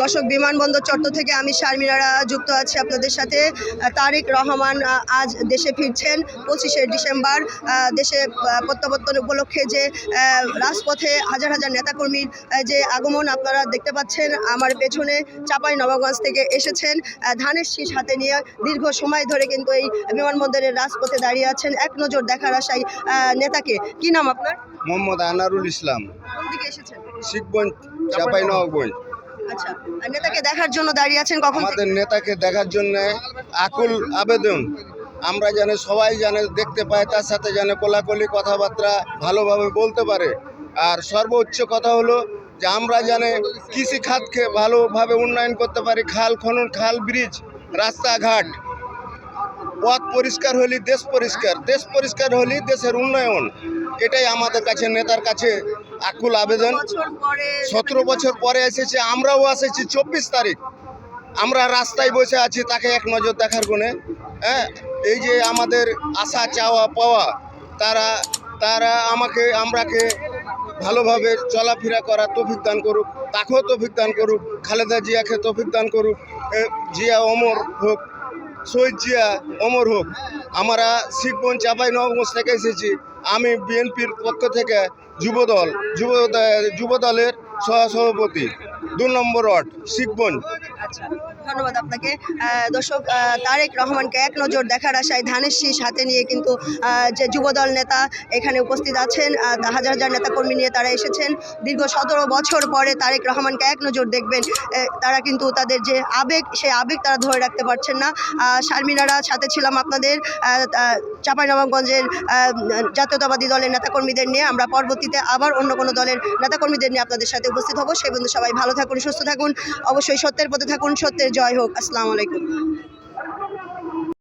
দর্শক বিমানবন্দর চট্টর থেকে আমি শারমিনারা যুক্ত আছি আপনাদের সাথে। তারেক রহমান আজ দেশে ফিরছেন পঁচিশে ডিসেম্বর। দেশে প্রত্যাবর্তন উপলক্ষে যে রাজপথে হাজার হাজার নেতাকর্মীর যে আগমন আপনারা দেখতে পাচ্ছেন আমার পেছনে চাপাই নবাবগঞ্জ থেকে এসেছেন। ধানের শীষ হাতে নিয়ে দীর্ঘ সময় ধরে কিন্তু এই বিমানবন্দরের রাজপথে দাঁড়িয়ে আছেন। এক নজর দেখার আশায় নেতাকে। কি নাম আপনার? মোহাম্মদ আনারুল ইসলাম। কোন দিকে এসেছেন? শিখগঞ্জ চাপাই নবাবগঞ্জ। আচ্ছা আর নেতাকে দেখার জন্য দাঁড়িয়ে আছেন কখন? আমাদের নেতাকে দেখার জন্য আকুল আবেদন। আমরা যেন সবাই যেন দেখতে পাই তার সাথে যেন কোলাকুলি কথাবার্তা ভালোভাবে বলতে পারে। আর সর্বোচ্চ কথা হলো যে আমরা যেন কৃষি খাতকে ভালোভাবে উন্নয়ন করতে পারি, খাল খনন, খাল ব্রিজ, রাস্তাঘাট। পথ পরিষ্কার হলে দেশ পরিষ্কার দেশ পরিষ্কার হলে দেশের উন্নয়ন। এটাই আমাদের কাছে নেতার কাছে আকুল আবেদন। সতেরো বছর পরে এসেছে আমরাও এসেছি চব্বিশ তারিখ। আমরা রাস্তায় বসে আছি তাকে এক নজর দেখার গুণে হ্যাঁ এই যে আমাদের আশা চাওয়া পাওয়া তারা তারা আমাকে আমরাকে ভালোভাবে চলাফেরা করা তৌফিক দান করুক তাকেও তৌফিক দান করুক খালেদা জিয়াকে তৌফিক দান করুক এ, জিয়া অমর হোক শহীদ জিয়া অমর হোক, আমরা শিখবন চাপাই নবগঞ্জ থেকে এসেছি। আমি বিএনপির পক্ষ থেকে যুবদল, যুব যুবদলের সহসভাপতি, দু নম্বর ওয়ার্ড শিখবন আচ্ছা ধন্যবাদ আপনাকে। দর্শক তারেক রহমানকে এক নজর দেখার আশায় ধানের শীষ হাতে নিয়ে কিন্তু যে যুবদল নেতা এখানে উপস্থিত আছেন হাজার হাজার নেতাকর্মী নিয়ে তারা এসেছেন। দীর্ঘ সতেরো বছর পরে তারেক রহমানকে এক নজর দেখবেন তারা কিন্তু তাদের যে আবেগ, সেই আবেগ তারা ধরে রাখতে পারছেন না। শারমিনারা, সাথে ছিলাম আপনাদের চাঁপাইনবাবগঞ্জের জাতীয়তাবাদী দলের নেতাকর্মীদের নিয়ে। আমরা পরবর্তীতে আবার অন্য কোনো দলের নেতাকর্মীদের নিয়ে আপনাদের সাথে উপস্থিত হব। সেই বন্ধু সবাই ভালো থাকুন, সুস্থ থাকুন। অবশ্যই সত্যের পথে থাকুন। সত্যের জয় হোক। আসসালামু আলাইকুম।